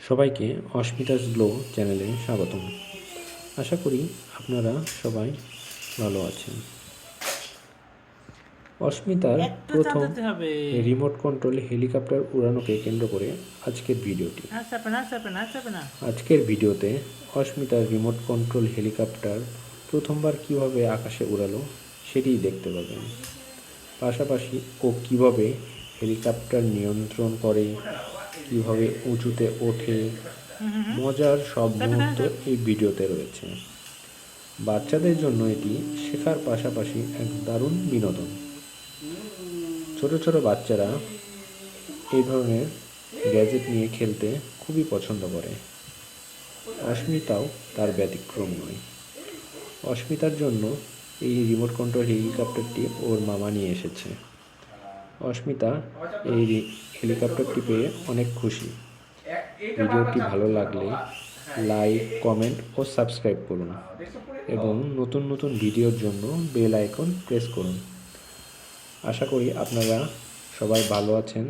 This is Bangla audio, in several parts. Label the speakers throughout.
Speaker 1: সবাইকে অস্মিতাস গ্লো চ্যানেলে স্বাগতম। আশা করি আপনারা সবাই ভালো আছেন। অস্মিতার প্রথম রিমোট কন্ট্রোল হেলিকপ্টার উড়ানোকে কেন্দ্র করে আজকের ভিডিওটি। আজকের ভিডিওতে অস্মিতার রিমোট কন্ট্রোল হেলিকপ্টার প্রথমবার কীভাবে আকাশে উড়ালো সেটিই দেখতে পাবেন। পাশাপাশি ও কীভাবে হেলিকপ্টার নিয়ন্ত্রণ করে কীভাবে উঁচুতে ওঠে? মজার সব মুহূর্ত এই ভিডিওতে রয়েছে। বাচ্চাদের জন্য এটি শেখার পাশাপাশি এক দারুণ বিনোদন। ছোট ছোট বাচ্চারা এই ধরনের গ্যাজেট নিয়ে খেলতে খুবই পছন্দ করে। অস্মিতাও তার ব্যতিক্রম নয়। অস্মিতার জন্য এই রিমোট কন্ট্রোল হেলিকপ্টারটি ওর মামা নিয়ে এসেছে। অস্মিতা এই হেলিকপ্টারটি পেয়ে অনেক খুশি। ভিডিওটি ভালো লাগলে লাইক কমেন্ট ও সাবস্ক্রাইব করুন। এবং নতুন নতুন ভিডিওর জন্য বেল আইকন প্রেস করুন। আশা করি আপনারা সবাই ভালো আছেন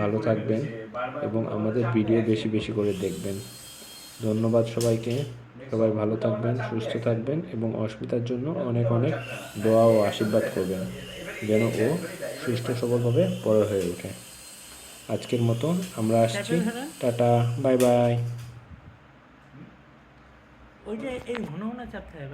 Speaker 1: ভালো থাকবেন এবং আমাদের ভিডিও বেশি বেশি করে দেখবেন। ধন্যবাদ সবাইকে। সবাই ভালো থাকবেন সুস্থ থাকবেন এবং অসুবিধার জন্য অনেক অনেক দোয়া ও আশীর্বাদ করবেন। যেন ও সুস্থ সবলভাবে বড় হয়ে ওঠে। আজকের মতো আমরা আসছি। Tata bye bye.
Speaker 2: ওই যে এই ঘন ঘন চাপ থাকে